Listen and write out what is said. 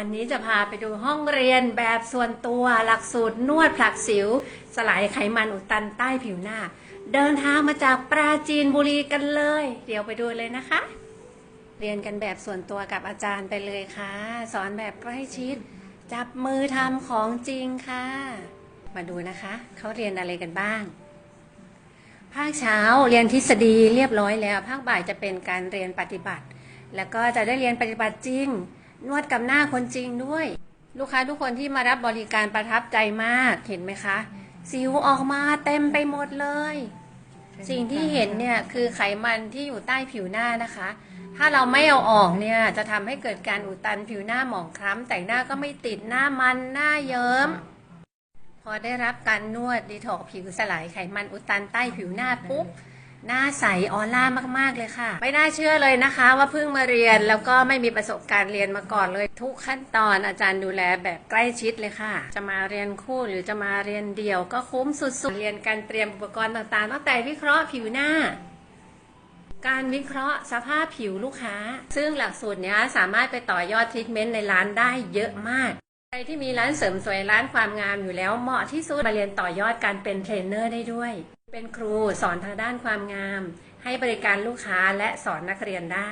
วันนี้จะพาไปดูห้องเรียนแบบส่วนตัวหลักสูตรนวดผลักสิว สลายไขมันอุดตันใต้ผิวหน้า เดินทางมาจากปราจีนบุรีกันเลย เดี๋ยวไปดูเลยนะคะ เรียนกันแบบส่วนตัวกับอาจารย์ไปเลยค่ะ สอนแบบใกล้ชิด จับมือทำของจริงค่ะ มาดูนะคะเขาเรียนอะไรกันบ้าง ภาคเช้าเรียนทฤษฎีเรียบร้อยแล้ว ภาคบ่ายจะเป็นการเรียนปฏิบัติ แล้วก็จะได้เรียนปฏิบัติจริง นวดกับหน้าคนจริงด้วย ลูกค้าทุกคนที่มารับบริการประทับใจมากเห็นไหมคะ สิวออกมาเต็มไปหมดเลย สิ่งที่เห็นเนี่ยคือไขมันที่อยู่ใต้ผิวหน้านะคะ ถ้าเราไม่เอาออกเนี่ยจะทำให้เกิดการอุดตันผิวหน้าหมองคล้ำแต่งหน้าก็ไม่ติดหน้ามันหน้าเยิ้มพอได้รับการนวดดีท็อกผิวสลายไขมันอุดตันใต้ผิวหน้าปุ๊บ หน้าใสออร่ามาก ๆ เลยค่ะ ไม่น่าเชื่อเลยนะคะ ว่าเพิ่งมาเรียนแล้วก็ไม่มีประสบการณ์เรียนมาก่อนเลย ทุกขั้นตอนอาจารย์ดูแลแบบใกล้ชิดเลยค่ะ จะมาเรียนคู่หรือจะมาเรียนเดี่ยว ก็คุ้มสุดๆ เรียนการเตรียมอุปกรณ์ต่างๆตั้งแต่วิเคราะห์ผิวหน้า การวิเคราะห์สภาพผิวลูกค้า ซึ่งหลักสูตรเนี้ยสามารถไปต่อยอดทรีทเมนต์ในร้านได้เยอะมากใครที่มีร้านเสริมสวยร้านความงามอยู่แล้วเหมาะที่สุดมาเรียนต่อยอดการเป็นเทรนเนอร์ได้ด้วย เป็นครูสอนทางด้านความงาม ให้บริการลูกค้าและสอนนักเรียนได้